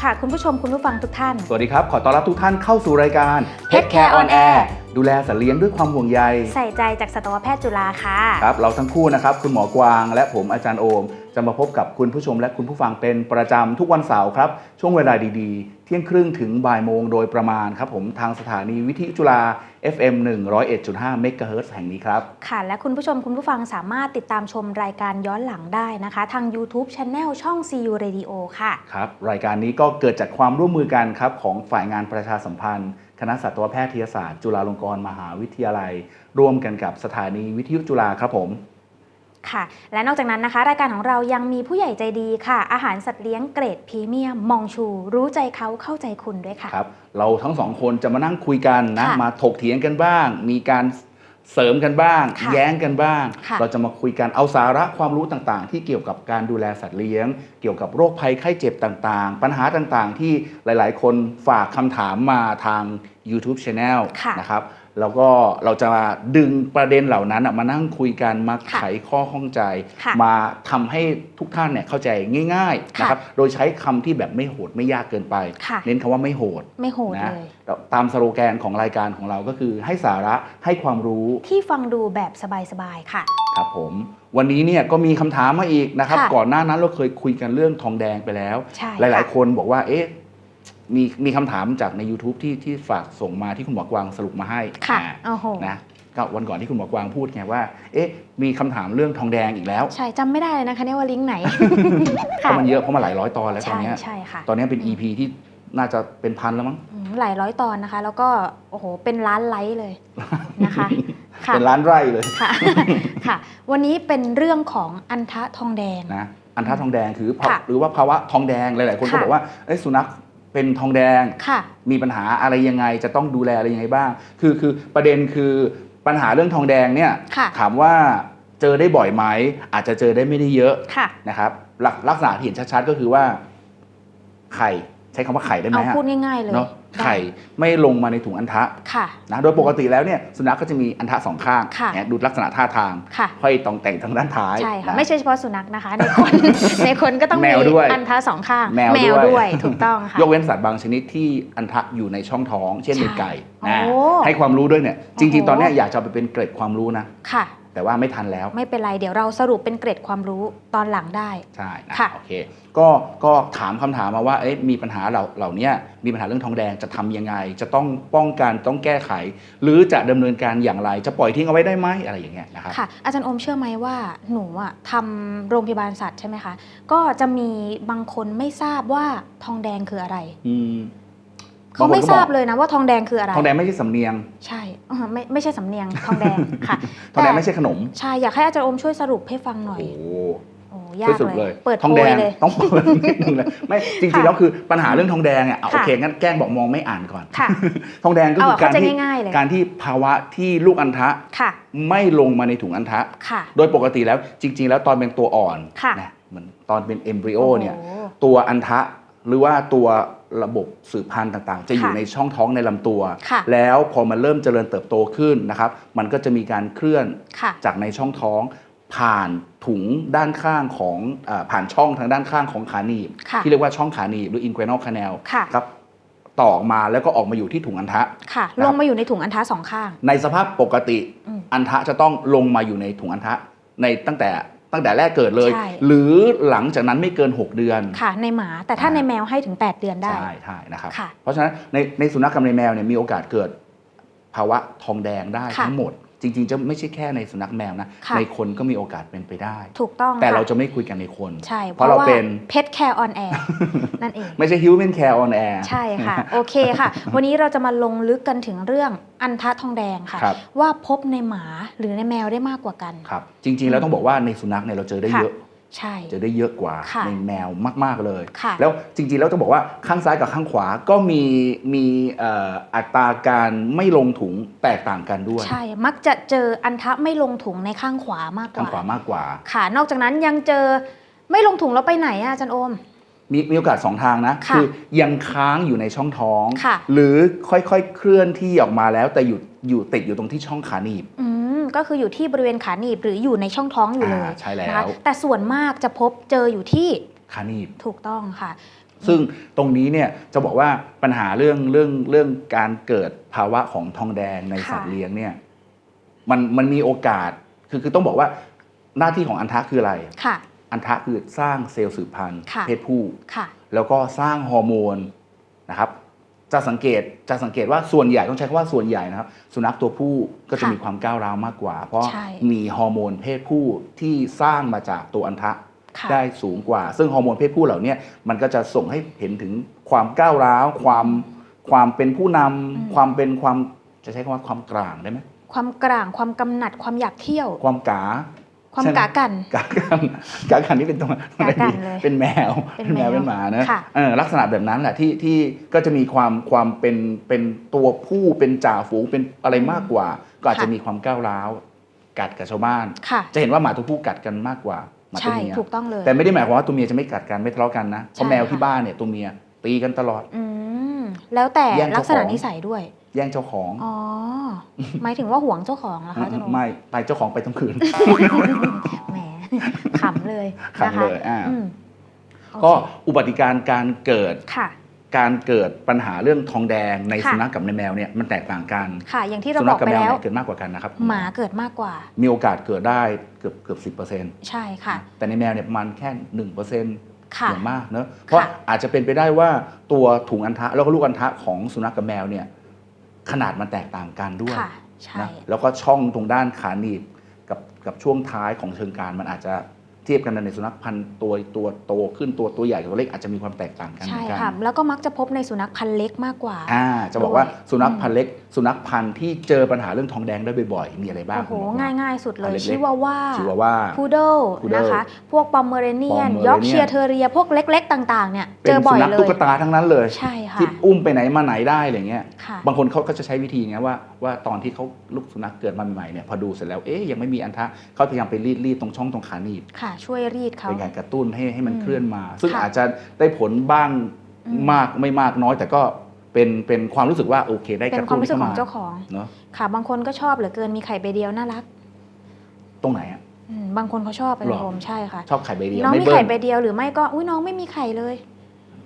ดีค่ะคุณผู้ชมคุณผู้ฟังทุกท่าน สวัสดีครับ ขอต้อนรับทุกท่านเข้าสู่รายการ Pet Care on Air ดูแลสัตว์เลี้ยงด้วยความห่วงใย ใส่ใจจากสัตวแพทย์จุฬาค่ะ ครับ เราทั้งคู่นะครับ คุณหมอกวางและผมอาจารย์โอม จะมาพบกับคุณผู้ชมและคุณผู้ฟังเป็นประจำทุกวันเสาร์ครับ ช่วงเวลาดีๆ เที่ยงครึ่งถึงบ่ายโมงโดยประมาณครับผมทางสถานีวิทยุจุฬา FM 101.5 MHz แห่งนี้ครับ ค่ะ และคุณผู้ชมคุณผู้ฟังสามารถติดตามชมรายการย้อนหลังได้นะคะ ทาง YouTube Channel ช่อง CU Radio ค่ะ ครับ รายการนี้ก็เกิดจากความร่วมมือกันครับ ของฝ่ายงานประชาสัมพันธ์ คณะสัตวแพทยศาสตร์ จุฬาลงกรณ์มหาวิทยาลัย ร่วมกันกับสถานีวิทยุจุฬาครับผม ค่ะ และนอกจากนั้นนะคะ รายการของเรายังมีผู้ใหญ่ใจดีค่ะ อาหารสัตว์เลี้ยงเกรดพรีเมียมมองชู รู้ใจเขาเข้าใจคุณด้วยค่ะครับเราทั้งสองคนจะมานั่งคุยกันนะค่ะมาถกเถียงกันบ้าง มีการเสริมกันบ้างค่ะแย้งกันบ้างค่ะเราจะมาคุยกันเอาสาระความรู้ต่างๆ ที่เกี่ยวกับการดูแลสัตว์เลี้ยง เกี่ยวกับโรคภัยไข้เจ็บต่างๆ ปัญหาต่างๆ ที่หลายๆ คนฝากคำถามมาทาง YouTube Channel ค่ะนะครับ แล้วก็เราจะมาดึงประเด็นเหล่านั้นอะมานั่งคุยกันมาค่ะไขข้อข้องใจค่ะมาทำให้ทุกท่านเนี่ยเข้าใจง่ายๆค่ะนะครับโดยใช้คำที่แบบไม่โหดไม่ยากเกินไปค่ะเน้นคำว่าไม่โหดไม่โหดนะเลยแล้วตามสโลแกนของรายการของเราก็คือให้สาระให้ความรู้ที่ฟังดูแบบสบายๆค่ะครับผมวันนี้เนี่ยก็มีคำถามมาอีกนะครับค่ะก่อนหน้านั้นเราเคยคุยกันเรื่องทองแดงไปแล้วใช่หลายค่ะๆคนบอกว่าเอ๊ะ มีมีคำถามจากใน YouTube ที่ที่ฝากส่งมาที่คุณหมอกวางสรุปมาให้ค่ะอ่าโอ้โห นะก็วันก่อนที่คุณหมอกวางพูดไงว่า เอ๊ะ มีคำถามเรื่องทองแดงอีกแล้วใช่จำไม่ได้เลยนะคะเนี่ยว่าลิงก์ไหน เพราะมันเยอะเพราะมันหลายร้อยตอนแล้วตอนใช่เนี้ยใช่ค่ะตอนเนี้ยเป็น EP ที่น่าจะเป็นพันแล้วมั้ง อืมหลายร้อยตอนนะคะ แล้วก็โอ้โหเป็นล้านไลค์เลยนะคะค่ะเป็นล้านไร่เลยค่ะ ค่ะ วันนี้เป็นเรื่องของอันทะทองแดง นะอันท่าทองแดงคือภาค่ะหรือว่าภาวะทองแดงหลาย ๆ คนก็ค่ะ บอกว่าเอ้ยสุนัข เป็นทองแดงค่ะมีปัญหาอะไรยังไง จะต้องดูแลอะไรยังไงบ้าง คือคือประเด็นคือปัญหาเรื่องทองแดงเนี่ยค่ะถามว่าเจอได้บ่อยไหม อาจจะเจอได้ไม่ได้เยอะค่ะนะครับลักลักษณะที่เห็นชัดๆก็คือว่าไข่ ใช้คำว่าไข่ได้ไหมเอาฮะพูดง่ายๆเลยเนาะได้ไข่ไม่ลงมาในถุงอันทะค่ะนะโดยปกติแล้วเนี่ยสุนัขก็จะมีอันทะสองข้างค่ะเนี่ยดูลักษณะท่าทางค่ะห้อยตองแต่งทางด้านท้ายใช่ค่ะนไม่ใช่เฉพาะสุนัขนะคะ ในคนในคนก็ต้องแมมีวด้วยอันทะสองข้าง แมวด้วยด้วยถูกต้องค่ะยกเว้นสัตว์บางชนิดที่อันทะอยู่ในช่องท้อง เช่นใช่ในไก่นะโอ้ให้ความรู้ด้วยเนี่ยจโอ้ริงโหๆตอนเนี้ยอยากจะเอาไปเป็นเกร็ดความรู้นะค่ะ แต่ว่าไม่ทันแล้ว ไม่เป็นไรเดี๋ยวเราสรุปเป็นเกร็ดความรู้ตอนหลังได้ ใช่นะค่ะ โอเคก็ก็ถามคำถามมาว่าเอ๊ะมีปัญหาเหล่าเหล่าเนี้ยมีปัญหาเรื่องทองแดงจะทำยังไง จะต้องป้องกันต้องแก้ไข หรือจะดำเนินการอย่างไรจะปล่อยทิ้งเอาไว้ได้ไหมอะไรอย่างเงี้ยนะครับ ค่ะ อาจารย์อมเชื่อไหมว่าหนูอะทำโรงพยาบาลสัตว์ใช่ไหมคะ ก็จะมีบางคนไม่ทราบว่าทองแดงคืออะไร อืม เขาบางคนไม่ก็ทราบบอกเลยนะว่าทองแดงคืออะไร ทองแดงไม่ใช่สำเนียง ใช่เออไม่ไม่ใช่สำเนียงทองแดงค่ะ ทองแดงต่ไม่ใช่ขนม ใช่ อยากให้อาจารย์อมช่วยสรุปให้ฟังหน่อย โอ้โหโอ้ช่ยาวกสุดเลเลยยเปิดทองโพแดยงเลยต้องเปิดนิดนึงเลยไม่จริงค่ะๆแล้วคือปัญหาเรื่องทองแดงอะอะโอค่ะเคงั้นแกล้งบอกมองไม่อ่านก่อนค่ะทองแดงก็เอาคืออะการเข้าใจที่ง่ายๆเลยการที่ภาวะที่ลูกอัณฑะค่ะไม่ลงมาในถุงอัณฑะค่ะโดยปกติแล้วจริง ๆ แล้วตอนเป็นตัวอ่อนค่ะนะเหมือนตอนเป็นเอมบริโอเนี่ยโอ้โหตัวอัณฑะหรือว่าตัว ระบบสืบพันธุ์ต่างๆ จะอยู่ค่ะในช่องท้องในลำตัว ค่ะ แล้วพอมันเริ่มเจริญเติบโตขึ้นนะครับ มันก็จะมีการเคลื่อน ค่ะ จากในช่องท้องผ่านถุงด้านข้างของอาผ่านช่องทางด้านข้างของขาหนีบ ค่ะ ที่เรียกว่าช่องขาหนีบหรือ inguinal canal ค่ะ ครับต่อออกมาแล้วก็ออกมาอยู่ที่ถุงอัณฑะค่ะนะครับลงมาอยู่ในถุงอันทะสองข้าง ในสภาพปกติอืม อันทะจะต้องลงมาอยู่ในถุงอันทะในตั้งแต่ ตั้งแต่แรกเกิดเลย ใช่ หรือหลังจากนั้นไม่เกิน 6 เดือน ค่ะ ในหมาแต่ถ้าอ่า ในแมวให้ถึง 8 เดือนได้ ใช่ใช่นะครับ ค่ะเพราะฉะนั้นในในสุนัขกับในแมวเนี่ยมีโอกาสเกิดภาวะทองแดงได้ค่ะ ทั้งหมด จริงๆ จะไม่ใช่แค่ในสุนัขแมวนะ ค่ะ ในคนก็มีโอกาสเป็นไปได้ ถูกต้องแต่ค่เราจะไม่คุยกันในคน ใช่เพราะเราเป็น เพ t แคร์ออนแอร์ นั่นเอง ไม่ใช่ human care on air ใช่ค่ะ โอเคค่ะ วันนี้เราจะมาลงลึกกันถึงเรื่องอันทะทองแดงค่ะ ครับว่าพบในหมาหรือในแมวได้มากกว่ากัน ครับ จริงๆ แล้วต้องบอกว่าในสุนัขเนี่ยเราเจอได้ค่ะ เยอะ ใช่เจอได้เยอะกว่าค่ะในแมวมาก ๆ เลย ค่ะ แล้วจริง ๆ แล้วต้องบอกว่าข้างซ้ายกับข้างขวาก็มีมีเอ่ออัตราการไม่ลงถุงแตกต่างกันด้วย ใช่ มักจะเจออันทะไม่ลงถุงในข้างขวามากกข้างว่า ขวามากกว่า ค่ะ นอกจากนั้นยังเจอไม่ลงถุงแล้วไปไหนอะอาจารย์โอม มีมีโอกาสสองทางนะค่ะอยังค้างอยู่ในช่องท้อง ค่ะ หรือค่อยๆเคลื่อนที่ออกมาแล้วแต่อยู่อยู่ติดอยู่ตรงที่ช่องขาหนีบ อืม ก็คืออยู่ที่บริเวณขาหนีบหรืออยู่ในช่องท้องอยู่เลยอ่าใช่แล้วนะคะแต่ส่วนมากจะพบเจออยู่ที่ขาหนีบถูกต้องค่ะ ซึ่งตรงนี้เนี่ยจะบอกว่าปัญหาเรื่องเรื่องเรื่องการเกิดภาวะของทองแดงในค่ะสัตว์เลี้ยงเนี่ยมันมันมีโอกาสคือคือต้องบอกว่าหน้าที่ของอันทะคืออะไรค่ะอันทะคือสร้างเซลล์สืบพันธุ์ค่ะเพศผู้ค่ะแล้วก็สร้างฮอร์โมนนะครับ จะสังเกตจะสังเกตว่าส่วนใหญ่ต้องใช้คำว่าส่วนใหญ่นะครับ สุนัขตัวผู้ก็จะค่ะมีความก้าวร้าวมากกว่า เพราะใช่มีฮอร์โมนเพศผู้ที่สร้างมาจากตัวอันทะค่ะ ได้สูงกว่า ซึ่งฮอร์โมนเพศผู้เหล่าเนี้ยมันก็จะส่งให้เห็นถึงความก้าวร้าว ความความเป็นผู้นำความเป็นความจะใช้คำว่าความกลางได้ไหมความกลางความกำหนัดความอยากเที่ยว ความกา ความใช่ไหกากันกากันกากันนี่เป็นตัวกากันเลยเป็นแมวเป็นเป็นแมวแมวเป็นหมานะค่ะเออลักษณะแบบนั้นแหละที่ที่ก็จะมีความความเป็นเป็นตัวผู้เป็นจ่าฝูงเป็นอะไรมากกว่า ก็อาจจะมีความก้าวร้าวกัดกับชาวบ้านค่ะจะเห็นว่าหมาตัวผู้กัดกันมากกว่าหมาตัวใช่เมียถูกต้องเลยแต่ไม่ได้หมายความว่าตัวเมียจะไม่กัดกันไม่ทะเลาะกันนะเพราะใช่แมวที่ค่ะบ้านเนี่ยตัวเมียตีกันตลอดอืม แล้วแต่แย่งลัเจ้ากษณะของ นิสัยด้วย แย่งเจ้าของอ๋อ หมายถึงว่าห่วงเจ้าของเหรอคะอาจารย์โอไม่ไปเจ้าของไปทั้งคืน แหมขำเลยขำเลยอ่า อืมโอเคก็อุบัติการณ์การเกิดค่ะ การเกิดปัญหาเรื่องทองแดงในค่ะ สุนัขกับในแมวเนี่ยมันแตกต่างกันค่ะ อย่างที่เราสุบนัอขกกับไปแมวแล้ว เนี่ยเกิดมากกว่ากันนะครับหมาเกิดมากกว่า มีโอกาสเกิดได้เกือบเกือบสิบเปอร์เซ็นต์ใช่ค่ะ แต่ในแมวเนี่ยประมาณแค่หนึ่งเปอร์เซ็นต์ค่ะ อย่างมากเนอะเพราะอาจจะเป็นไปได้ว่าตัวถุงอันทะแล้วก็ลูกอันทะของสุนัขกับแมวเนี่ยขนาดมันแตกต่างกันด้วยค่ะใช่นะแล้วก็ช่องตรงด้านขาหนีบกับกับช่วงท้ายของเชิงกรานมันอาจจะเทียบกันในสุนัขพันธุ์ตัวตัวโตขึ้นตัวตัวใหญ่กับตัวเล็กอาจจะมีความแตกต่างกันเหใช่มือนกันค่ะแล้วก็มักจะพบในสุนัขพันธุ์เล็กมากกว่าอ่าจะบอกว่าด้วยสุนัขพันธุ์เล็กสุนัขพันธุ์ที่เจอปัญหาเรื่องทองแดงได้บ่อยๆ มีอะไรบ้างโอ้โหคุณบอกมง่ายๆสุดเลอันยเล็กๆชิวาว่าชิวาว่าพูด d ล Poodle นะคะ พวกปอมเมอเรเนียน Pomeranian ยอร์กเชียร์เทเรีย พวกเล็ก ๆ ต่างๆเนี่ยเป็เจอนบ่สุอยนัขเลตุ๊ยกตาทั้งนั้นเลยใช่ค่ะที่อุ้มไปไหนมาไหนได้อะไรเงี้ยค่ะบางคนเขาก็จะใช้วิธีเนี้ยว่าว่าตอนที่เขาลูกสุนัขเกิดมาใหม่ๆเนี่ยพอดูเสร็จแล้วเอ๊ยยังไม่มีอันทะเขาพยายามไปรีดรีดตรงช่องตรงขาหนีบค่ะช่วยรีดเขาเป็นการกระตุ้นให้ให้มันอืมเคลื่อนมา ซึ่งค่ะอาจจะได้ผลบ้างอืมมากไม่มากน้อยแต่ก็ เป็นเป็นความรู้สึกว่าโอเค ได้เป็กนระความตุ้นรู้สึกเข้าขอมางเจ้าของเนาะค่ะ บางคนก็ชอบเหลือเกินมีไข่ใบเดียวน่ารักตรงไหนอะ อืมบางคนเขาชอบเป็นหรอโฮมใช่ค่ะ ชอบไข่ใบเดียวน้องไม่มีเบิ้ไข่ลใบเดียวหรือไม่ก็อุ้ยน้องไม่มีไข่เลย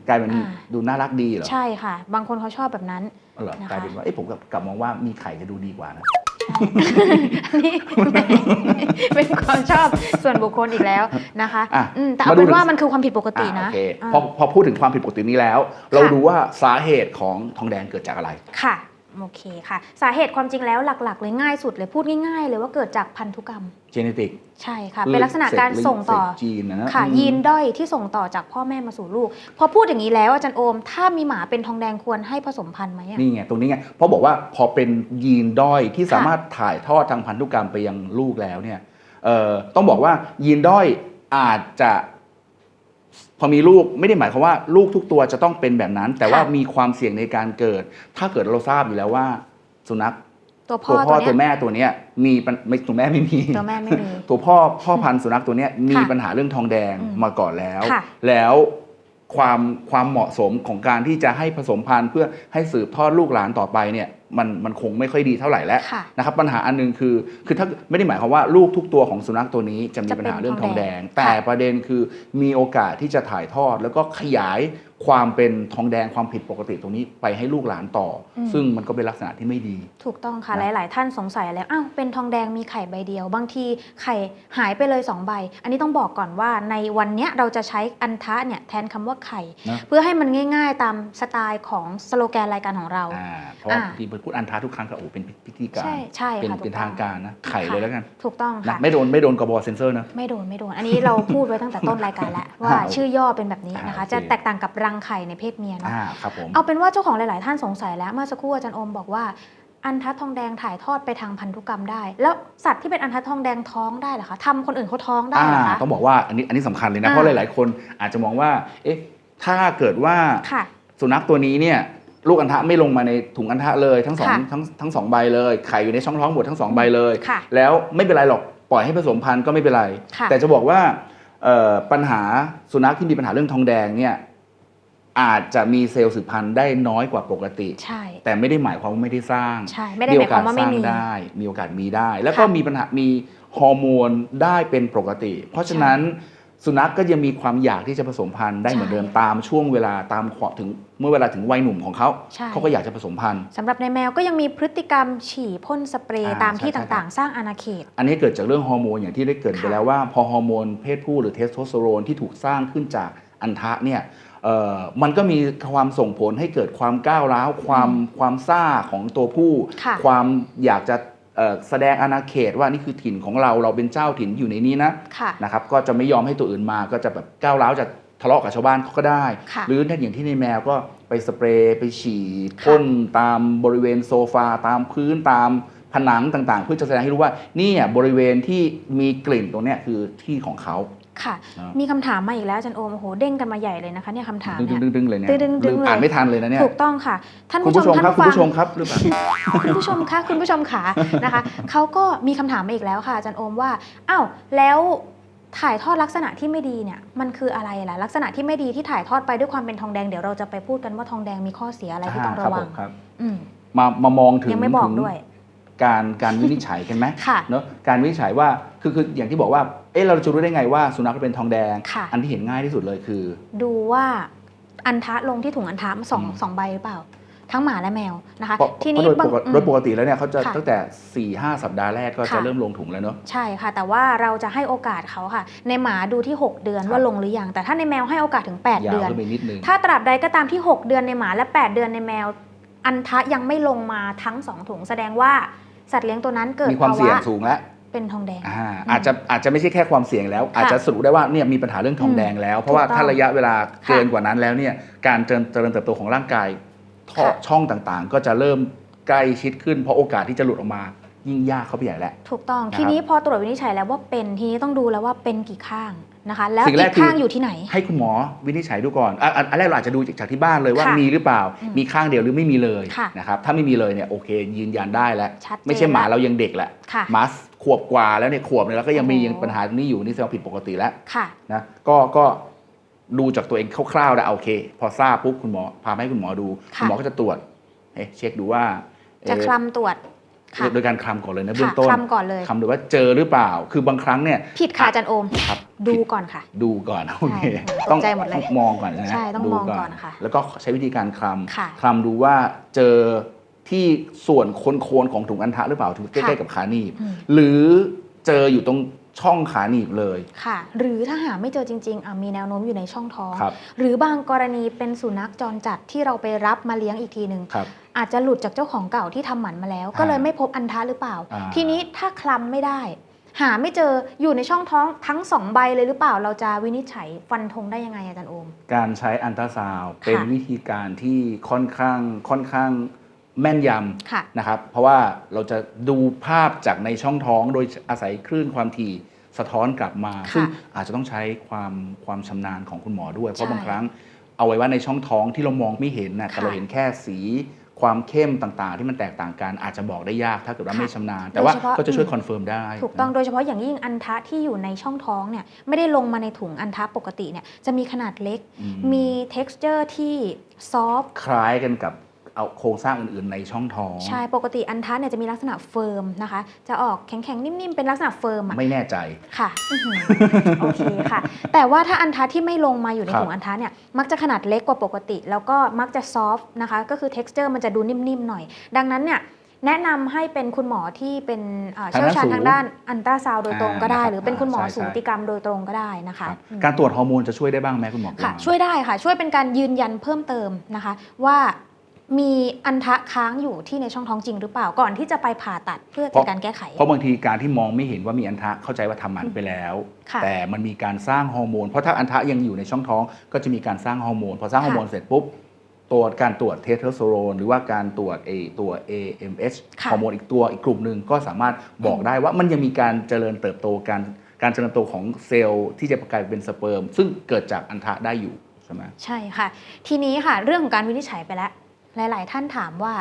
กลายเป็นอ่า ดูน่ารักดีเหรอใช่ค่ะ บางคนเขาชอบแบบนั้น เหรอนะคะ กลายเป็นว่าเอ้ยผมกลับกลับมองว่ามีไข่จะดูดีกว่านะอั นนี้เป็นความชอบส่วนบุคคลอีกแล้วนะคะอะอืมแต่เอามาดูเป็นว่าถึงมันคือความผิดปกติอ่านะโอเคอ่าพอพอพูดถึงความผิดปกตินี้แล้ว เราค่ะดูว่าสาเหตุของทองแดงเกิดจากอะไร ค่ะ โอเคค่ะ สาเหตุความจริงแล้วหลัก ๆ เลยง่ายสุดเลยพูดง่าย ๆ เลยว่าเกิดจากพันธุกรรม เจเนติก ใช่ค่ะ เป็นลักษณะการส่งต่อจีนนะนะค่ะอืมยีนด้อยที่ส่งต่อจากพ่อแม่มาสู่ลูก พอพูดอย่างนี้แล้วอาจารย์โอม ถ้ามีหมาเป็นทองแดงควรให้ผสมพันธุ์ไหมอะนี่ไง ตรงนี้ไงเพราะบอกว่าพอเป็นยีนด้อยที่ค่ะสามารถถ่ายทอดทางพันธุกรรมไปยังลูกแล้วเนี่ยเอ่อต้องบอกว่ายีนด้อยอาจจะ พอมีลูกไม่ได้หมายความว่าลูกทุกตัวจะต้องเป็นแบบนั้น แต่ว่ามีความเสี่ยงในการเกิด ถ้าเกิดเราทราบอยู่แล้วว่า สุนัขตัวพ่อตัวพ่อตัตัววเนี้ย แม่ตัวเนี้ยมีปัญไม่ตัวแม่ไม่มีตัวแม่ไม่มี ตัวพ่อพ่อพันธุ์สุนัขตัวเนี้ยมีค่ะปัญหาเรื่องทองแดงอืมมาก่อนแล้ว ค่ะ แล้วความความเหมาะสมของการที่จะให้ผสมพันธุ์เพื่อให้สืบทอดลูกหลานต่อไปเนี่ย มันมันคงไม่ค่อยดีเท่าไหร่แล้วค่ะนะครับปัญหาอันหนึงคือ คือถ้าไม่ได้หมายความว่าลูกทุกตัวของสุนัขตัวนี้จะมีจะเป็นปัญหาเรื่องทองทองแดแดงงแต่ค่ะประเด็นคือมีโอกาสที่จะถ่ายทอดแล้วก็ขยายความเป็นทองแดงความผิดปกติตรงนี้ไปให้ลูกหลานต่ออมซึ่งมันก็เป็นลักษณะที่ไม่ดี ถูกต้องค่ะนะหลาย ๆ ท่านสงสัยแล้วอ้าวเป็นทองแดงมีไข่ใบเดียว บางทีไข่หายไปเลย 2 ใบ อันนี้ต้องบอกก่อนว่าในวันเนี้ยเราจะใช้อันทะเนี่ยแทนคำว่าไข่ นะเพื่อให้มันง่าย ๆ ตามสไตล์ของสโลแกนรายการของเรา อ่าเพราะว่าอ่า ที่พูดอันท้าทุกครั้งก็โอ้เป็นพิธีการ ใช่ใช่เป็นค่ะเป็นถูกต้องทางการนะ ไข่เลยแล้วกันถูกต้องนะค่ะ ไม่โดนไม่โดนกบเซนเซอร์นะ ไม่โดนไม่โดน อันนี้เราพูดไว้ตั้งแต่ต้นรายการแล้ว ว่าอ่าชื่อย่อเป็นแบบนี้นะคะอ่าโอเค จะแตกต่างกับรังไข่ในเพศเมียเนาะอ่าครับผมเอาเป็นว่าเจ้าของหลาย ๆ ท่านสงสัยแล้วเมื่อสักครู่อาจารย์โอมบอกว่าอันทัดทองแดงถ่ายทอดไปทางพันธุกรรมได้ แล้วสัตว์ที่เป็นอันทัดทองแดงท้องได้เหรอคะทำคนอื่นเขาท้องได้อ่าเหรอคะต้องบอกว่าอันนี้อันนี้สำคัญเลยนะอ่าเพราะหลาย ๆ คนอาจจะมองว่า เอ๊ะถ้าเกิดว่าค่ะสุนัขตัวนี้เนี่ยลูกอันทะไม่ลงมาในถุงอันทะเลยทั้งสองค่ะทั้งทั้งสองใบเลยไข่อยู่ในช่องท้องหมดทั้งสองใบเลยค่ะแล้วไม่เป็นไรหรอกปล่อยให้ผสมพันธุ์ก็ไม่เป็นไรค่ะแต่จะบอกว่าเอ่อปัญหาสุนัขที่มีปัญหาเรื่องทองแดงเนี่ย อาจจะมีเซลล์สืบพันธุ์ได้น้อยกว่าปกติ ใช่ แต่ไม่ได้หมายความว่าไม่ได้สร้างใช่ไม่ได้หมายความว่าไม่มี โอกสร้งได้ มีโอกาสมีได้ แล้วก็ค่ะ มีปัญหา มีฮอร์โมนได้เป็นปกติ เพราะฉะนั้นสุนัขก็ยังมีความอยากที่จะผสมพันธุ์ได้เหมือนเดิมใช่ตามช่วงเวลาตามขวบถึงเมื่อเวลาถึงวัยหนุ่มของเขาใช่ เขาก็อยากจะผสมพันธุ์ สำหรับในแมวก็ยังมีพฤติกรรมฉี่พ่นสเปรย์อ่าตามที่ใช่ใช่ต่างๆ สร้างอาณาเขต อันนี้เกิดจากเรื่องฮอร์โมนอย่างที่ได้เกริดไปค่ะแล้วว่า พอฮอร์โมนเพศผู้หรือเทสโทสเตอโรนที่ถูกสร้างขึ้นจากอันทะเนี่ยเอ่อ มันก็มีความส่งผลให้เกิดความก้าวร้าวความความซ่าของตัวผู้ ค่ะความอยากจะเอ่อแสดงอาณาเขตว่านี่คือถิ่นของเราเราเป็นเจ้าถิ่นอยู่ในนี้นะค่ะนะครับก็จะไม่ยอมให้ตัวอื่นมาก็จะแบบก้าวร้าวจะทะเลาะกับชาวบ้านเขาก็ได้ ค่ะ หรือถ้าอย่างที่ในแมวก็ไปสเปรย์ไปฉี่พ่นตามบริเวณโซฟา ตามพื้นตามผนังต่างๆ เพื่อจะแสดงให้รู้ว่านี่อะบริเวณที่มีกลิ่นตรงเนี้ยคือที่ของเขา ค่ะนะมีคำถามมาอีกแล้วอาจันโอมโอ้โหเด้งกันมาใหญ่เลยนะคะเนี่ยคำถามดึงเนี่ย ดึงดึงๆๆเลยเนี่ยดึงๆๆลืมอ่านเลยไม่ทันเลยนะเนี่ย ถูกต้องค่ะ ท่านคุณผู้ชผู้ชมมครับท่านคุณผู้ฟัผู้ชมง ครับหรือเปล่า คุณผู้ชมคะคุณผู้ชมขานะคะ เขาก็มีคำถามมาอีกแล้วค่ะอาจารย์โอมว่าอ้าวแล้วถ่ายทอดลักษณะที่ไม่ดีเนี่ยมันคืออะไรล่ะลักษณะที่ไม่ดีที่ถ่ายทอดไปด้วยความเป็นทองแดงเดี๋ยวเราจะไปพูดกันว่าทองแดงมีข้อเสียอะไรที่ต้องระวังอ่าครับผมครับอืม มามามองถึงยังไม่บอกถึงด้วย การการวินิจฉัยกันไหมค่ะ เนอะการวินิจฉัยว่าคือคืออย่างที่บอกว่าเอ๊ะเราจะรู้ได้ไงว่าสุนัขเป็นทองแดง ค่ะ อันที่เห็นง่ายที่สุดเลยคือ ดูว่าอันทะลงที่ถุงอันทะสองอืม สองใบหรือเปล่า ทั้งหมาและแมวนะคะ เพราะทีนี้เพราะโดยบางปกติอืม โดยปกติแล้วเนี่ยเขาจะค่ะตั้งแต่4ี่ห้าสัปดาห์แรกก็จะค่ะ เริ่มลงถุงแล้วเนอะใช่ค่ะ แต่ว่าเราจะให้โอกาสเขาค่ะ ในหมาดูที่ 6 เดือนครับ ว่าลงหรือยังแต่ถ้าในแมวให้โอกาสถึง 8 ยาวเดือน ขึ้นไปนิดนึง ถ้าตราบใดก็ตามที่ 6 เดือนในหมาและ 8 เดือนในแมว อันทะยังไม่ลงมาทั้ง 2 ถุงแสดงว่า สัตว์เลี้ยงตัวนั้นเกิดมีความภาวะเสี่ยงสูงแล้วเป็นทองแดงอ่าอาจจะอาจจะไม่ใช่แค่ความเสี่ยงแล้ว อาจจะสรุปได้ว่าเนี่ยมีปัญหาเรื่องทองแดงแล้ว เพราะว่าถูกต้องถ้าระยะเวลาเกินค่ะกว่านั้นแล้วเนี่ยการเจริญเจริญเติบโตของร่างกายท่อค่ะ ช่องต่างๆ ก็จะเริ่มใกล้ชิดขึ้นเพราะโอกาสที่จะหลุดออกมา ยิ่งยากเข้าไปใหญ่แล้ว ถูกต้องนะครับทีนี้พอตรวจวินิจฉัยแล้วว่าเป็นทีนี้ต้องดูแล้วว่าเป็นกี่ข้าง นะคะแล้วสิ่งแรอีกกคือข้างอยู่ที่ไหน ให้คุณหมอวินิจฉัยดูก่อนอะอันอันแรกเราอาจจะดูจากที่บ้านเลยว่าค่ะมีหรือเปล่าอืมมีข้างเดียวหรือไม่มีเลยค่ะนะครับถ้าไม่มีเลยเนี่ยโอเค ยืนยันได้แล้วชัดเจนไม่ใช่หมาละเรายังเด็กแหละค่ะหมาขวบกว่าแล้วเนี่ยขวบเนี่ยแล้วก็ยังมีโอ้โหยังปัญหาตรงนี้อยู่นี่แสดงว่าผิดปกติแล้วค่ะนะก็ก็ดูจากตัวเองคร่าวๆแล้วโอเค พอทราบปุ๊บคุณหมอพามาให้คุณหมอดูค่ะคุณหมอก็จะตรวจเอ๊ะเช็คดูว่าเอ่อจะคลำตรวจค่ะโดยการคลำก่อนเลยนะค่ะเบื้องต้นคลำก่อนเลยคลำดูว่าเจอหรือเปล่า คือบางครั้งเนี่ยผิดค่ะอาจารย์โอมครับ ดูก่อนค่ะ ดูก่อนโอเคใช่ต้องตกใจหมดเลยมองก่อนนะใช่ต้องดูมองก่อนค่ะ แล้วก็ใช้วิธีการคลค่ะำคลำดูว่าเจอที่ส่วนโคนๆของถุงอันทะหรือเปล่าถุงใกล้ๆกับขาหนีบอืมหรือเจออยู่ตรงช่องขาหนีบเลยค่ะ หรือถ้าหาไม่เจอจริงๆอะมีแนวโน้มอยู่ในช่องท้องครับหรือบางกรณีเป็นสุนัขจรจัดที่เราไปรับมาเลี้ยงอีกทีหนึ่งครับอาจจะหลุดจากเจ้าของเก่าที่ทำหมันมาแล้ว ก็เลยไม่พบอันทะหรือเปล่าอ่าทีนี้ถ้าคลำไม่ได้ หาไม่เจออยู่ในช่องท้องทั้งสองใบเลยหรือเปล่าเราจะวินิจฉัยฟันธงได้ยังไงอาจารย์โอม การใช้อันตราซาวด์ค่ะเป็นวิธีการที่ค่อนข้างค่อนข้างแม่นยค่ะำนะครับ เพราะว่าเราจะดูภาพจากในช่องท้องโดยอาศัยคลื่นความถี่สะท้อนกลับมาค่ะซึ่งอาจจะต้องใช้ความความชำนาญของคุณหมอด้วย เพราะใช่บางครั้งเอาไว้ว่าในช่องท้องที่เรามองไม่เห็นนะแต่ค่ะเราเห็นแค่สี ความเข้มต่างๆ ที่มันแตกต่างกันอาจจะบอกได้ยากถ้าเกิดว่าค่ะไม่ชำนาญ แต่ว่าโดยเฉพาะ ก็จะช่วยอืมคอนเฟิร์มได้ถูกต้องโดยเฉพาะอย่างยิ่งอันทะที่อยู่ในช่องท้องเนี่ยไม่ได้ลงมาในถุงอันทะปกติเนี่ยจะมีขนาดเล็ก อืมมี texture ที่ซอฟ คล้ายกันกับ เอาโครงสร้างอื่นๆ ในช่องท้อง ใช่ปกติอันทัศเนี่ยจะมีลักษณะเฟิร์มนะคะ จะออกแข็งๆ นิ่มๆ เป็นลักษณะเฟิร์มอะไม่แน่ใจ ค่ะอื้อหือโอเคค่ะ แต่ว่าถ้าอันทัศที่ไม่ลงมาอยู่ในครับ ถุงอันทัศเนี่ยมักจะขนาดเล็กกว่าปกติ แล้วก็มักจะซอฟต์นะคะก็คือ texture มันจะดูนิ่มๆหน่อย ดังนั้นเนี่ยแนะนำให้เป็นคุณหมอที่เป็นเอ่อเชี่ยวชาญทางด้านอันตราซาวด์โดยตรงก็ได้อ่าหรือเป็นคุณหมอใช่ใช่สูติกรรมโดยตรงก็ได้นะคะครับอืม การตรวจฮอร์โมนจะช่วยได้บ้างไหมคุณหมอค่ะกวางช่วยได้ค่ะ ช่วยเป็นการยืนยันเพิ่มเติมนะคะ ว่า มีอันทะค้างอยู่ที่ในช่องท้องจริงหรือเปล่าก่อนที่จะไปผ่าตัดเพื่อจัดการแก้ไข เพราะบางทีการที่มองไม่เห็นว่ามีอันทะเข้าใจว่าทำหมันไปแล้วค่ะแต่มันมีการสร้างฮอร์โมนเพราะถ้าอันทะยังอยู่ในช่องท้อง ก็จะมีการสร้างฮอร์โมนพอสร้างฮอร์โมนเสร็จปุ๊บตัวการตรวจเทสโทสเตอโรนหรือว่าการตรวจเอตัว AMH ค่ะฮอร์โมนอีกตัวอีกกลุ่มหนึ่งก็สามารถบอกได้ว่ามันยังมีการเจริญเติบโตการการเจริญเติบโตของเซลล์ที่จะกลายเป็นสเปิร์ม ซึ่งเกิดจากอันทะได้อยู่ใช่ไหมใช่ค่ะ ทีนี้ค่ะเรื่องของการวินิจฉัยไปแล้ว หลาย ๆ ท่านถามว่า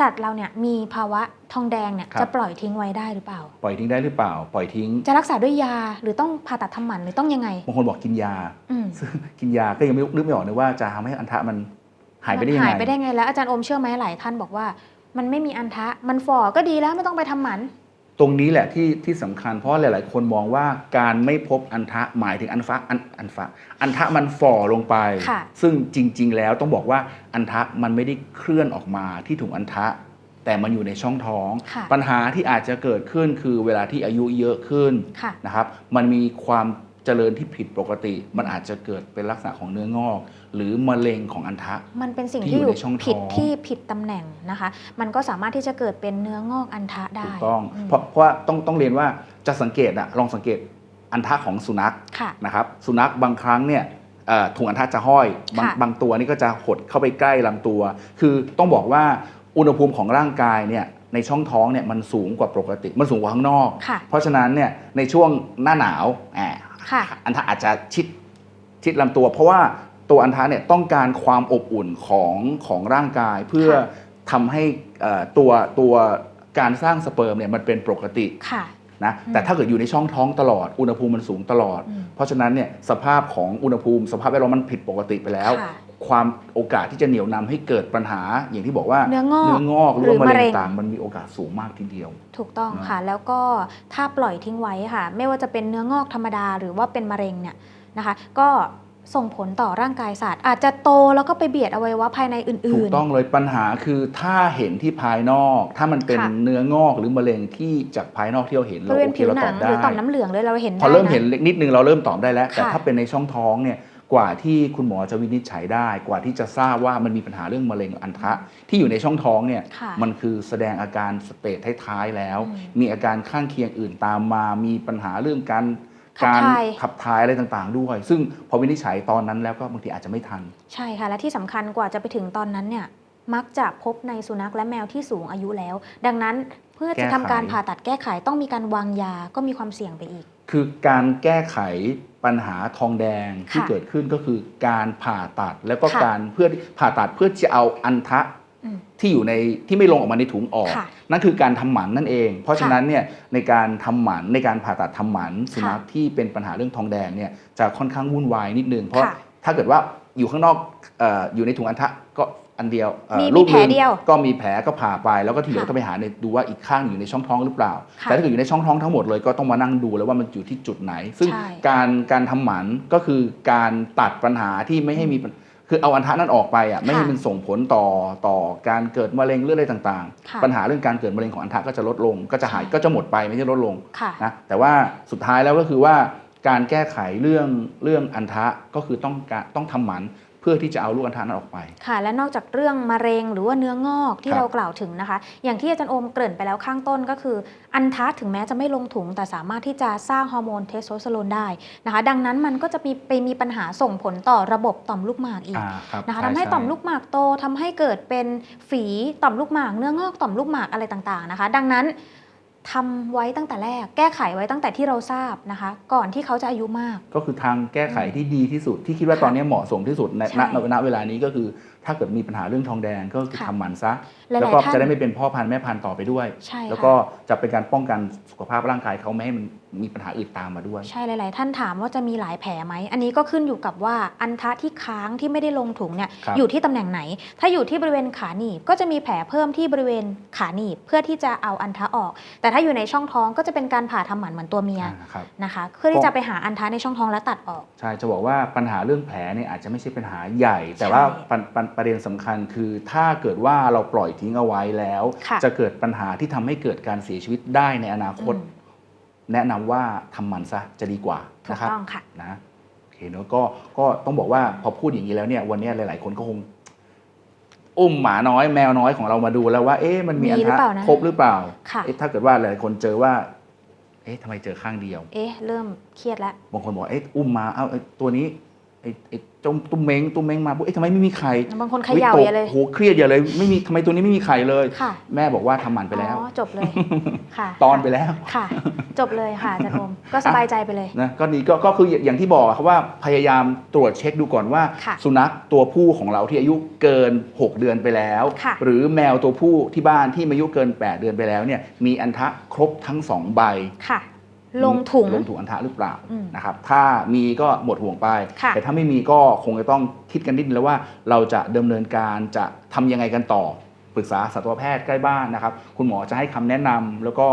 สัตว์เราเนี่ยมีภาวะทองแดงเนี่ยครับ จะปล่อยทิ้งไว้ได้หรือเปล่า ปล่อยทิ้งได้หรือเปล่า ปล่อยทิ้งจะรักษาด้วยยาหรือต้องผ่าตัดทำหมันหรือต้องยังไง บางคนบอกกินยา อืมซึ่งกินยาก็ยังไม่นึกไม่ออกเลยว่าจะทำให้อันทะมันหายไปได้ยังหาไง ยไปได้ไงแล้วอาจารย์อมเชื่อไหมหลายท่านบอกว่า มันไม่มีอันทะ มันฝ่อก็ดีแล้วไม่ต้องไปทำหมัน ตรงนี้แหละที่ที่สำคัญเพราะหลาย ๆ คนมองว่าการไม่พบอันทะหมายถึงอันฟะอันอันฟะอันทะมันฝ่อลงไป ค่ะ ซึ่งจริง ๆ แล้วต้องบอกว่าอันทะมันไม่ได้เคลื่อนออกมาที่ถุงอันทะ แต่มันอยู่ในช่องท้อง ค่ะ ปัญหาที่อาจจะเกิดขึ้นคือเวลาที่อายุเยอะขึ้นค่ะ นะครับมันมีความ เจริญที่ผิดปกติ มันอาจจะเกิดเป็นลักษณะของเนื้องอก หรือมะเร็งของอันทะ มันเป็นสิ่งที่ที่ออยู่ยู่ในช่องท้องผิดที่ผิดตำแหน่งนะคะ มันก็สามารถที่จะเกิดเป็นเนื้องอกอันทะได้ถูกต้องมเพราะเพราะว่าต้องต้องเรียนว่าจะสังเกตอะลองสังเกตอันทะของสุนัขค่ะนะครับสุนัขบางครั้งเนี่ยเอ่อถุงอันทะจะห้อยบางค่ะบางตัวนี่ก็จะหดเข้าไปใกล้ลำตัว คือต้องบอกว่าอุณหภูมิของร่างกายเนี่ยในช่องท้องเนี่ยมันสูงกว่าปกติ มันสูงกว่าข้างนอกค่ะเพราะฉะนั้นเนี่ยในช่วงหน้าหนาวแอบค่ะ อันทะอาจจะชิดชิดลำตัว เพราะว่าตัวอันทะเนี่ยต้องการความอบอุ่นของของร่างกายเพื่อค่ะทำให้เอ่อตัวตัวการสร้างสเปิร์มเนี่ยมันเป็นปกติค่ะนะอืมแต่ถ้าเกิดอยู่ในช่องท้องตลอดอุณหภูมิมันสูงตลอดอืมเพราะฉะนั้นเนี่ยสภาพของอุณหภูมิ สภาพแวดล้อมมันผิดปกติไปแล้ว ค่ะความโอกาสที่จะเหนี่ยวนำให้เกิดปัญหาอย่างที่บอกว่าเนื้องอกเนื้องอกหรือหรือว่ามะเร็มะเร็งงต่างๆมันมีโอกาสสูงมากทีเดียว ถูกต้องนะค่ะ แล้วก็ถ้าปล่อยทิ้งไว้ค่ะ ไม่ว่าจะเป็นเนื้องอกธรรมดาหรือว่าเป็นมะเร็งเนี่ยนะคะ ก็ส่งผลต่อร่างกายสัตว์อาจจะโตแล้วก็ไปเบียดอวัยวะภายในถูอื่กนต้องเลยปัญหาคือถ้าเห็นที่ภายนอก ถ้ามันเป็นค่ะเนื้องอกหรือมะเร็งที่จากภายนอกที่เราเห็นๆบเราริเวณโอเคผิวเราหตนัองบหได้รือต่อมน้ำเหลืองเลยเราเห็นพอเริ่มได้ะเห็นเล็กนิดนึงเราเริ่มตอบได้แล้ว แต่ค่ะถ้าเป็นในช่องท้องเนี่ย กว่าที่คุณหมอจะวินิจฉัยได้ กว่าที่จะทราบว่ามันมีปัญหาเรื่องมะเร็งอันทะ ที่อยู่ในช่องท้องเนี่ยค่ะมันคือแสดงอาการสเตจท้ายๆแล้วอืมมีอาการข้างเคียงอื่นตามมา มีปัญหาเรื่องการขับการถ่ายขับถ่ายอะไรต่างๆ ด้วย ซึ่งพอวินิจฉัยตอนนั้นแล้วก็บางทีอาจจะไม่ทัน ใช่ค่ะ และที่สำคัญกว่าจะไปถึงตอนนั้นเนี่ยมักจะพบในสุนัขและแมวที่สูงอายุแล้ว ดังนั้นเพื่อจะทำการแก้ไขผ่าตัดแก้ไขต้องมีการวางยาก็มีความเสี่ยงไปอีก คือการแก้ไข ปัญหาทองแดงที่ค่ะเกิดขึ้นก็คือการผ่าตัดแล้วก็ค่ะการเพื่อผ่าตัดเพื่อจะเอาอันทะอืมที่อยู่ในที่ไม่ลงออกมาในถุงออกค่ะนั่นคือการทำหมันนั่นเอง เพราะฉะค่ะนั้นเนี่ยในการทำหมันในการผ่าตัดทำหมันสุนัขค่ะที่เป็นปัญหาเรื่องทองแดงเนี่ยจะค่อนข้างวุ่นวายนิดนึง เพราะค่ะถ้าเกิดว่าอยู่ข้างนอกเอออยู่ในถุงอันทะก็ อันเดียวเอ่อมีรูปมีแผลหนึ่งเดียวก็มีแผลก็ผ่าไปแล้วก็ที่เหลือค่ะก็ไปหาในดูว่าอีกข้างอยู่ในช่องท้องหรือเปล่าค่ะแต่ถ้าเกิดอยู่ในช่องท้องทั้งหมดเลยก็ต้องมานั่งดูแล้วว่ามันอยู่ที่จุดไหน ซึ่งใช่การการทำหมันก็คือการตัดปัญหาที่ไม่ให้มีปัญคือเอาอันทะนั้นออกไปอะไม่ให้มันส่งผลต่อต่อการเกิดมะเร็งเรื่องอะไรต่างค่ะๆปัญหาเรื่องการเกิดมะเร็งของอันทะก็จะลดลง ก็จะหายใช่ก็จะหมดไปไม่ใช่ลดลงค่ะนะแต่ว่าสุดท้ายแล้วก็คือว่าการแก้ไขเรื่องเรื่องอันทะก็คือต้องการต้องทำหมันเพื่อที่จะเอาลูกอันทะนั้นออกไป ค่ะ และนอกจากเรื่องมะเร็งหรือว่าเนื้องอกที่ครับเรากล่าวถึงนะคะ อย่างที่อาจารย์โอมเกริ่นไปแล้วข้างต้นก็คือ อันทะถึงแม้จะไม่ลงถุง แต่สามารถที่จะสร้างฮอร์โมนเทสโทสเตอโรนได้นะคะ ดังนั้นมันก็จะมีไปมีปัญหาส่งผลต่อระบบต่อมลูกหมากอีกอ่าครับนะคะช่ทำให้ช่ต่อมลูกหมากโตทำให้เกิดเป็นฝีต่อมลูกหมาก เนื้องอกต่อมลูกหมากอะไรต่างๆนะคะ ดังนั้น ทำไว้ตั้งแต่แรก แก้ไขไว้ตั้งแต่ที่เราทราบนะคะ ก่อนที่เขาจะอายุมาก ก็คือทางแก้ไขที่ดีที่สุด ที่คิดว่าค่ะตอนนี้เหมาะสมที่สุดในใช่ณณณเวลานี้ก็คือถ้าเกิดมีปัญหาเรื่องทองแดงก็คือค่ะทำหมันซะหลายๆแล้วก็ท่านจะได้ไม่เป็นพ่อพันธุ์แม่พันธุ์ต่อไปด้วยใช่แล้วค่ะก็จะเป็นการป้องกันสุขภาพร่างกายเขาไม่ให้มัน มีปัญหาอื่นตามมาด้วย ใช่หลาย ๆ ท่านถามว่าจะมีหลายแผลไหม อันนี้ก็ขึ้นอยู่กับว่าอันทะที่ค้างที่ไม่ได้ลงถุงเนี่ยครับ อยู่ที่ตำแหน่งไหน ถ้าอยู่ที่บริเวณขาหนีบ ก็จะมีแผลเพิ่มที่บริเวณขาหนีบ เพื่อที่จะเอาอันทะออก แต่ถ้าอยู่ในช่องท้องก็จะเป็นการผ่าทำหมันเหมือนตัวเมียอ่าครับ นะคะ เพื่อที่จะไปหาอันทะในช่องท้องและตัดออก ใช่จะบอกว่าปัญหาเรื่องแผลเนี่ยอาจจะไม่ใช่ปัญหาใหญ่ แต่ว่าประประประเด็นสำคัญคือ ถ้าเกิดว่าเราปล่อยทิ้งเอาไว้แล้ว ค่ะจะเกิดปัญหาที่ทำให้เกิดการเสียชีวิตได้ในอนาคต อืม แนะนำว่าทำหมันซะจะดีกว่าถูกนะครับต้องค่ะนะโอเคเนอะก็ก็ต้องบอกว่าพอพูดอย่างนี้แล้วเนี่ยวันนี้หลาย ๆ คนก็คงอุ้มหมาน้อยแมวน้อยของเรามาดูแล้วว่าเอ๊ะมันมีมีอันหรือทะเปล่านะครบหรือเปล่าค่ะเอ๊ะถ้าเกิดว่าหลายๆคนเจอว่า เอ๊ะทำไมเจอข้างเดียว เอ๊ะเริ่มเครียดแล้วบางคนบอกเอ๊ะอุ้มมาเอ้าไอ้ตัวนี้ ไอ้ไอ้เจ้าตุ้มเม้งตุ้มเม้งมาปุ๊บเอ๊ะทำไมไม่มีไข่บางคนเขย่าวิตกอย่าเลยโหเครียดอย่าเลยไม่มีทำไมตัวนี้ไม่มีไข่เลย ค่ะ แม่บอกว่าทำหมันไปแล้ว อ๋อจบเลยค่ะตอนไปแล้ว ค่ะ จบเลยค่ะอาจารย์โอมก็สบายใจไปเลย นะก็นี่ก็ก็คืออย่างที่บอกครับว่าพยายามตรวจเช็คดูก่อนว่า ค่ะ สุนัขตัวผู้ของเราที่อายุเกิน 6 เดือนไปแล้ว ค่ะ หรือแมวตัวผู้ที่บ้านที่อายุเกิน 8 เดือนไปแล้วเนี่ยมีอันทะครบทั้ง 2 ใบ ค่ะ ลงถุงลงถุงอันทะหรือเปล่าอืมนะครับถ้ามีก็หมดห่วงไปค่ะแต่ถ้าไม่มีก็คงจะต้องคิดกันนิดนึงแล้วว่าเราจะดำเนินการจะทำยังไงกันต่อปรึกษาสัตวแพทย์ใกล้บ้านนะครับ คุณหมอจะให้คำแนะนำแล้วก็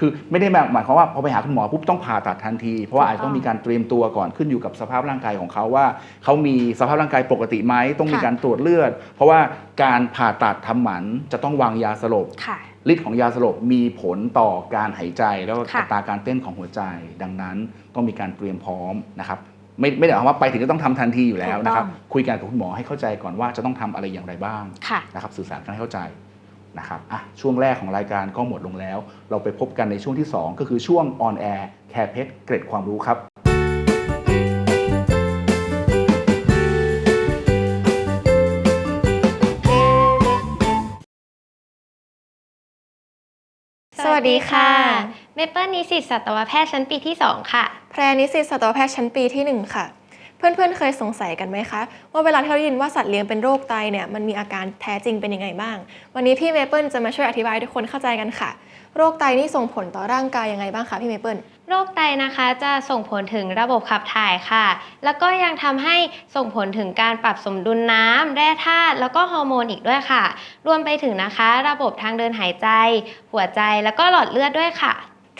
คือไม่ได้หมายความว่าพอไปหาคุณหมอปุ๊บต้องผ่าตัดทันที เพราะว่าอาจจะต้องมีการเตรียมตัวก่อนขึ้นอยู่กับสภาพร่างกายของเขาว่าเขามีสภาพร่างกายปกติไหมต้องมีค่ะการตรวจเลือด เพราะว่าการผ่าตัดทำหมันจะต้องวางยาสลบค่ะ ฤทธิ์ของยาสลบมีผลต่อการหายใจแล้วก็ค่ะอัตราการเต้นของหัวใจ ดังนั้นต้องมีการเตรียมพร้อมนะครับไม่ไม่ได้หมายความว่าไปถึงก็ต้องทำทันทีอยู่แล้วนะครับถูกต้องคุยกันกับคุณหมอให้เข้าใจก่อนว่าจะต้องทำอะไรอย่างไรบ้างค่ะนะครับสื่อสารกันให้เข้าใจนะครับอะช่วงแรกของรายการก็หมดลงแล้ว เราไปพบกันในช่วงที่ 2 ก็คือช่วงออนแอร์แคร์เพชเกร็ดความรู้ครับ สวัสดีค่ะ เมเปิลนิสิตสัตวแพทย์ชั้นปีที่ 2 ค่ะ แพรนิสิตสัตวแพทย์ชั้นปีที่ 1 ค่ะ เพื่อนๆ เคยสงสัยกันไหมคะ ว่าเวลาที่เราได้ยินว่าสัตว์เลี้ยงเป็นโรคไตเนี่ยมันมีอาการแท้จริงเป็นยังไงบ้าง วันนี้พี่เมเปิลจะมาช่วยอธิบายให้ทุกคนเข้าใจกันค่ะ โรคไตนี่ส่งผลต่อร่างกายยังไงบ้างคะพี่เมเปิล โรคไตนะคะจะส่งผลถึงระบบขับถ่ายค่ะ แล้วก็ยังทำให้ส่งผลถึงการปรับสมดุลน้ำแร่ธาตุแล้วก็ฮอร์โมนอีกด้วยค่ะ รวมไปถึงนะคะ ระบบทางเดินหายใจ หัวใจแล้วก็หลอดเลือดด้วยค่ะ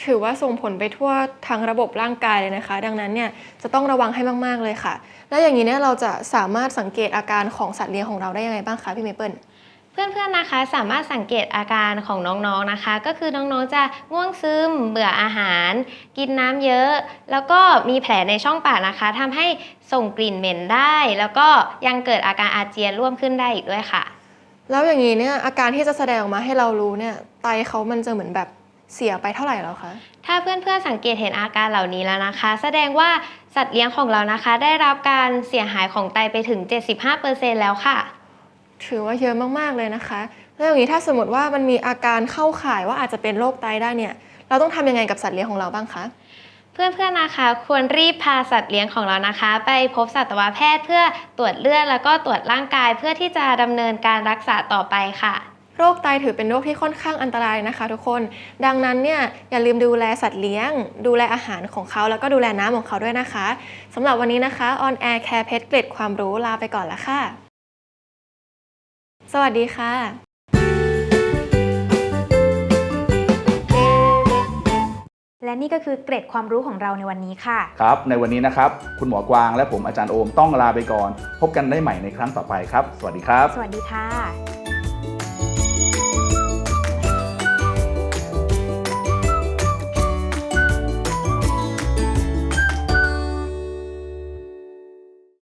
ถือว่าส่งผลไปทั่วทั้งระบบร่างกายเลยนะคะ ดังนั้นเนี่ยจะต้องระวังให้มากๆเลยค่ะ แล้วอย่างนี้เนี่ยเราจะสามารถสังเกตอาการของสัตว์เลี้ยงของเราได้ยังไงบ้างคะพี่เมเปิล เพื่อนๆนะคะสามารถสังเกตอาการของน้องๆนะคะ ก็คือน้องๆจะง่วงซึม เบื่ออาหาร กินน้ำเยอะ แล้วก็มีแผลในช่องปากนะคะทำให้ส่งกลิ่นเหม็นได้ แล้วก็ยังเกิดอาการอาเจียนร่วมขึ้นได้อีกด้วยค่ะ แล้วอย่างนี้เนี่ยอาการที่จะแสดงออกมาให้เรารู้เนี่ยไตเขามันจะเหมือนแบบเสียไปเท่าไหร่แล้วคะ ถ้าเพื่อนๆสังเกตเห็นอาการเหล่านี้แล้วนะคะ แสดงว่าสัตว์เลี้ยงของเรานะคะ ได้รับการเสียหายของไตไปถึง 75%แล้วค่ะ ถือว่าเยอะมากๆเลยนะคะ แล้วอย่างนี้ถ้าสมมติว่ามันมีอาการเข้าข่ายว่าอาจจะเป็นโรคไตได้เนี่ย เราต้องทำยังไงกับสัตว์เลี้ยงของเราบ้างคะ เพื่อนๆนะคะ ควรรีบพาสัตว์เลี้ยงของเรานะคะ ไปพบสัตวแพทย์เพื่อตรวจเลือดแล้วก็ตรวจร่างกายเพื่อที่จะดำเนินการรักษาต่อไปค่ะโรคไตถือเป็นโรคที่ค่อนข้างอันตรายนะคะ ทุกคน ดังนั้นเนี่ยอย่าลืมดูแลสัตว์เลี้ยง ดูแลอาหารของเขาแล้วก็ดูแลน้ำของเขาด้วยนะคะสำหรับวันนี้นะคะ On Air Care Pet เกร็ดความรู้ลาไปก่อนละค่ะ สวัสดีค่ะและนี่ก็คือเกร็ดความรู้ของเราในวันนี้ค่ะ ครับ ในวันนี้นะครับ คุณหมอกวางและผมอาจารย์โอมต้องลาไปก่อน พบกันได้ใหม่ในครั้งต่อไปครับ สวัสดีครับ สวัสดีค่ะ